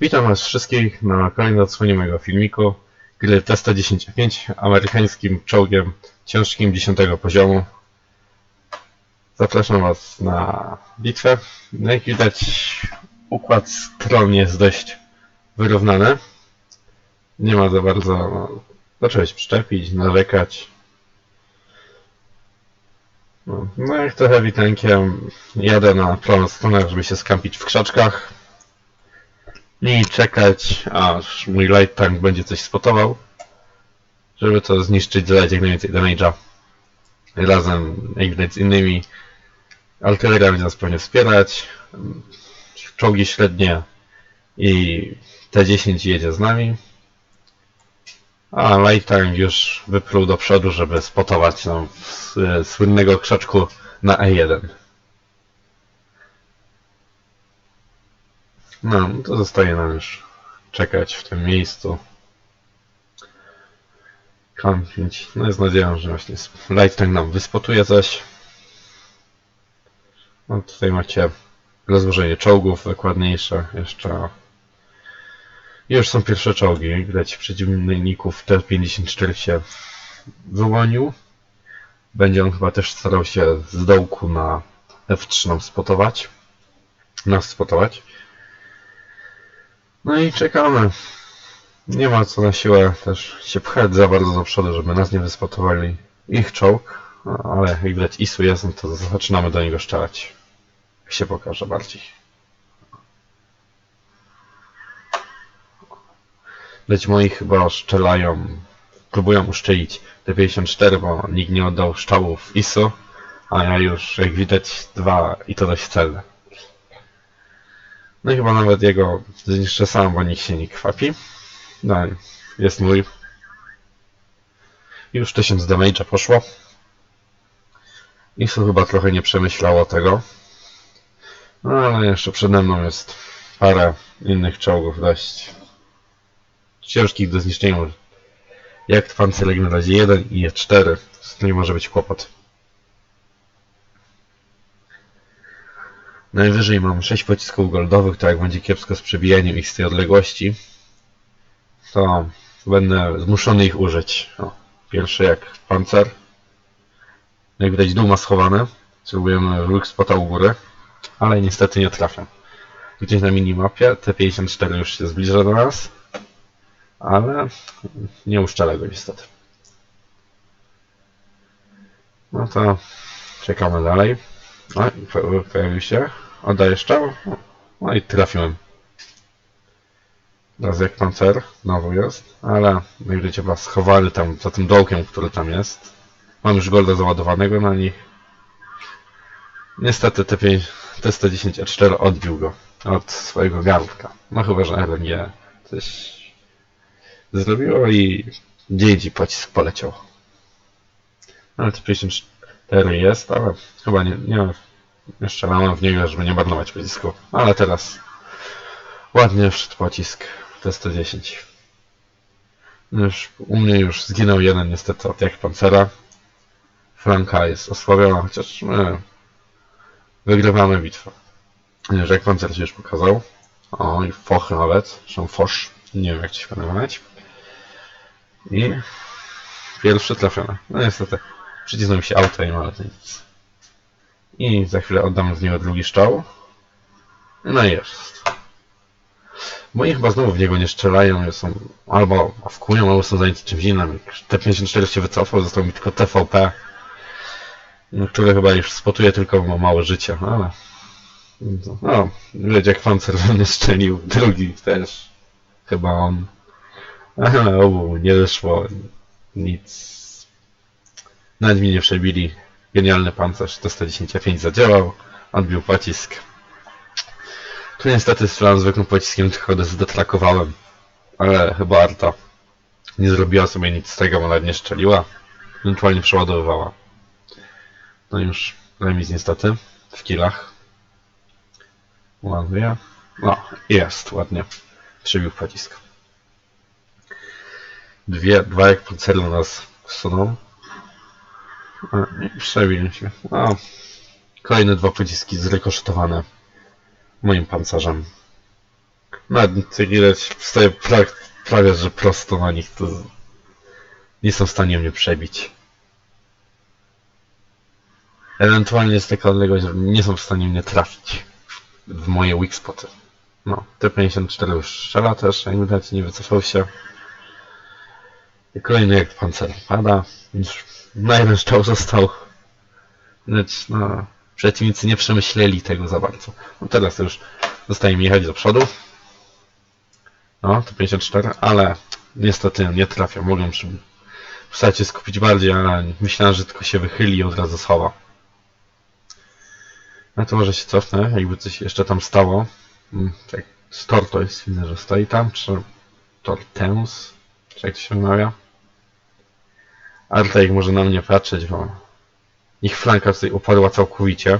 Witam Was wszystkich na kolejnej odsłonie mojego filmiku gry Testa 10.5 amerykańskim czołgiem ciężkim 10 poziomu. Zapraszam Was na bitwę. No jak widać układ stron jest dość wyrównany. Nie ma za bardzo no, do czegoś przyczepić, narzekać. No, no jak to heavy tankiem jadę na prawą stronę, żeby się skampić w krzaczkach i czekać, aż mój light tank będzie coś spotował, żeby to zniszczyć, zadać jak najwięcej damage'a. Razem, jak z innymi artyleria będzie nas pewnie wspierać, czołgi średnie i T10 jedzie z nami, a light tank już wypluł do przodu, żeby spotować nam z, słynnego krzaczku na E1. No, to zostaje nam już czekać w tym miejscu. Kampić. No jest nadzieją, że właśnie light tank nam wyspotuje coś. No tutaj macie rozłożenie czołgów dokładniejsze. Jeszcze już są pierwsze czołgi. Widać przeciwników T-54 się wyłonił. Będzie on chyba też starał się z dołku na F3 nam spotować. Nas spotować. No i czekamy. Nie ma co na siłę też się pchać za bardzo do przodu, żeby nas nie wyspotowali ich czołg. Ale jak widać ISU jest, no to zaczynamy do niego strzelać. Jak się pokaże bardziej. Lecz moi chyba szczelają, próbują uszczelić T54, bo nikt nie oddał szczałów ISU, a ja już, jak widać, dwa i to dość celne. No i chyba nawet jego zniszczę sam, bo nikt się nie kwapi. No, jest mój. Już 1000 damage'a poszło. ISU chyba trochę nie przemyślało tego. No ale jeszcze przede mną jest parę innych czołgów dość ciężkich do zniszczenia. Jak pancerek na razie 1 i E4, z którym może być kłopot. Najwyżej mam 6 pocisków goldowych, to jak będzie kiepsko z przebijaniem ich z tej odległości, to będę zmuszony ich użyć. O, pierwszy jak pancer. Jak widać dół ma schowane. Spróbujemy ruch spota u góry, ale niestety nie trafiam. Gdzieś na minimapie T54 już się zbliża do nas, ale nie uszczelę go niestety. No to czekamy dalej. O, pojawił się. Oddaję strzał. No i trafiłem. Teraz jak pancer. Znowu jest. Ale widzicie chyba schowali tam za tym dołkiem, który tam jest. Mam już golda załadowanego na nich. Niestety T5, T110E4 odbił go od swojego garnka. No chyba, że RNG coś zrobiło i gdzie indziej pocisk poleciał. Ale T54 jest, ale chyba nie, nie, nie strzelałem w niego, żeby nie marnować pocisku. Ale teraz ładnie wszedł pocisk T-110. Już, u mnie już zginął jeden niestety od jak pancera. Flanka jest osłabiona, chociaż my wygrywamy bitwę. Jak pancer się już pokazał. O, i foch nawet, zresztą fosz, nie wiem jak to się panować. I pierwszy trafiony. No niestety. Przycisnął mi się auto i to nic. I za chwilę oddam z niego drugi szczał. No i jest. Moi chyba znowu w niego nie strzelają, są albo wkują, albo są zajęci czymś innym. T54 się wycofał, został mi tylko TVP, który chyba już spotuje tylko ma małe życie, ale... No, widać jak pancer nie strzelił, drugi też. Chyba on. Ale obu nie wyszło nic. Nawet mi nie przebili. Genialny pancerz T-110 zadziałał. Odbił pocisk. Tu niestety strzelam zwykłym pociskiem, tylko zdetrakowałem. Ale chyba Arta nie zrobiła sobie nic z tego, bo nawet nie strzeliła. Ewentualnie przeładowywała. No już remis niestety w killach. Ładnie. No, jest, ładnie. Przebił pocisk. Dwie, dwa jak celu nas wsuną. Przebiłem się. O, kolejne dwa pociski zrekosztowane moim pancerzem. Nawet jak widać, stoję pra prawie, że prosto na nich, to nie są w stanie mnie przebić. Ewentualnie taka odległość, że nie są w stanie mnie trafić w moje weak spoty. No, T-54 już strzela też, jak widać nie wycofał się. Kolejny jak pancer pada. Już na jeden strzał został. Lecz no, przeciwnicy nie przemyśleli tego za bardzo. No teraz już zostaje mi jechać do przodu. No, to 54, ale niestety nie trafią. Mogłem przy, starać się skupić bardziej, ale myślałem, że tylko się wychyli i od razu schowa. No to może się cofnę, jakby coś jeszcze tam stało. Mm, Tak, Tortoise widzę, że stoi tam, czy Tortens, czy jak to się wymawia. Artek może na mnie patrzeć, bo ich flanka tutaj upadła całkowicie.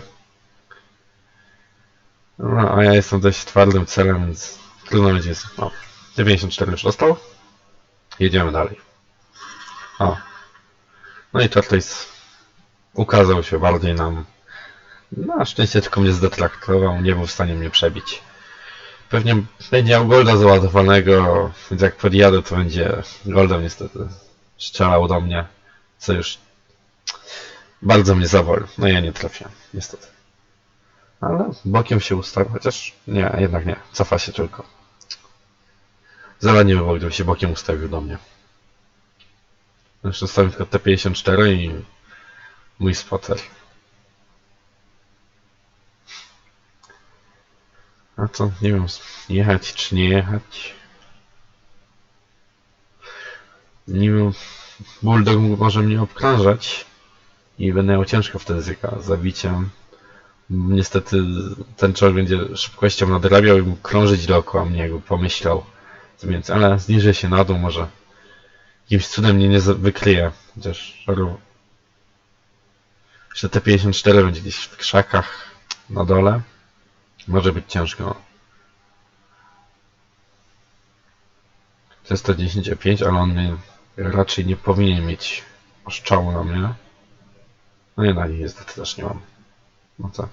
No, a ja jestem dość twardym celem, więc trudno będzie. No, 94 już dostał. Jedziemy dalej. O. No i Tortoise ukazał się bardziej nam. Na szczęście tylko mnie zdetraktował, nie był w stanie mnie przebić. Pewnie będzie miał golda załadowanego, więc jak podjadę, to będzie goldem niestety strzelał do mnie, co już bardzo mnie zawoli. No ja nie trafię, niestety. Ale bokiem się ustawił, chociaż nie, jednak nie, cofa się tylko. Zaledwie było, gdyby się bokiem ustawił do mnie. Jeszcze zostawił tylko T54 i mój spotter. A co, nie wiem, jechać czy nie jechać. Nie wiem, Bulldog może mnie obkrążać i będę miał ciężko wtedy z jego zabiciem. Niestety ten człowiek będzie szybkością nadrabiał i mógł krążyć dookoła mnie, jakby pomyślał. Więc, ale zniżę się na dół, może jakimś cudem mnie nie wykryje. Chociaż jeszcze T54 będzie gdzieś w krzakach na dole. Może być ciężko. To jest 110,5, ale on raczej nie powinien mieć oszczału na mnie. No i na niej niestety też nie mam. No co?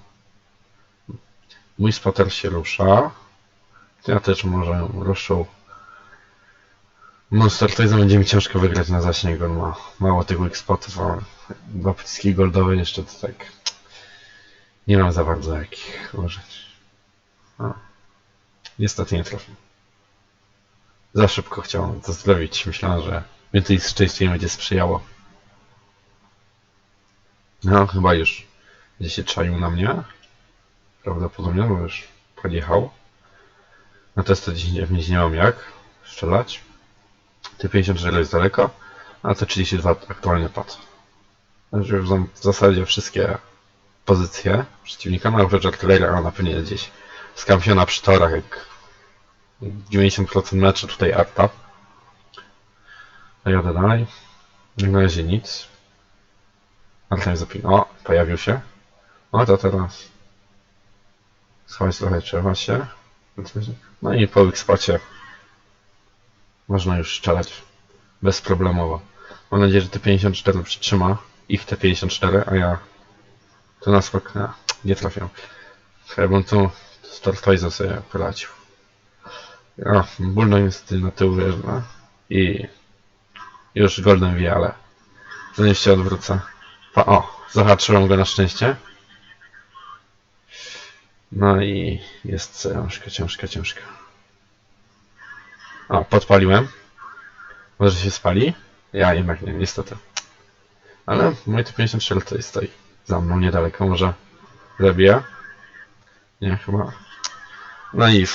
Mój spotter się rusza. Ja też może ruszą. Monster to będzie mi ciężko wygrać na zasięgu. On ma mało tych weak a dwa pociski goldowe jeszcze to tak nie mam za bardzo jakich użyć. A. Niestety nie trafię. Za szybko chciałem to zrobić. Myślałem, że więcej szczęścia będzie sprzyjało. No, chyba już gdzieś się czaił na mnie. Prawdopodobnie, bo już podjechał. Na te 110 nie mam jak strzelać. Te 54 jest daleko, a te 32 aktualnie padł. Znam w zasadzie wszystkie pozycje przeciwnika, no oprócz artyleria, ona pewnie jest gdzieś skampiona przy torach, jak 90% meczu tutaj arta. A jadę dalej. Na razie nic. Arta mnie zapina. O, pojawił się. No to teraz schować trochę trzeba się. No i po spocie można już strzelać bezproblemowo. Mam nadzieję, że T54 przytrzyma ich T54, a ja to na skok a, nie trafię. Chyba tu Tortoise'a sobie poradził. Ja, Bulldog niestety na tył wjeżdża i już Golden wie, ale zanim się odwrócę. Pa, o, zahaczyłem go na szczęście. No i jest ciężka, ciężka, ciężka. O, podpaliłem. Może się spali? Ja jednak nie, niestety. Ale mój T54 tutaj stoi za mną niedaleko, może zabija? Nie, chyba. No i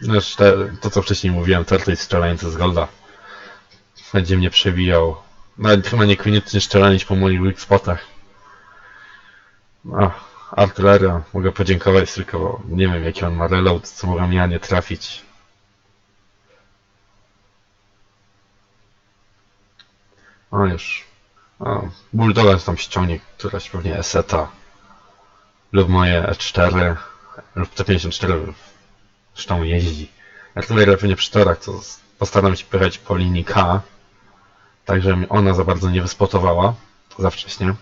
Zresztą te- to co wcześniej mówiłem, Turtle strzelający z Golda będzie mnie przebijał. Nawet chyba niekoniecznie strzelanić po moich weak spotach. No, artyleria, mogę podziękować tylko, bo nie wiem jaki on ma reload, co mogę mnie nie trafić. O już. O, Bulldoga tam ściągnie któraś pewnie Eseta lub moje E4 lub T54 zresztą jeździ. Artyleria pewnie przy torach, to postaram się pychać po linii K, tak żeby ona za bardzo nie wyspotowała za wcześnie.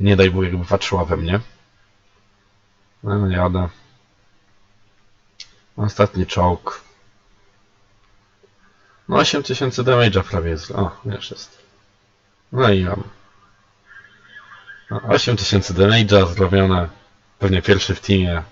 Nie daj Bóg, jakby patrzyła we mnie. No, jadę. Ostatni czołg. No 8000 damage'a prawie jest. O, już jest. No i mam. No, 8000 damage'a zrobione. Pewnie pierwszy w teamie.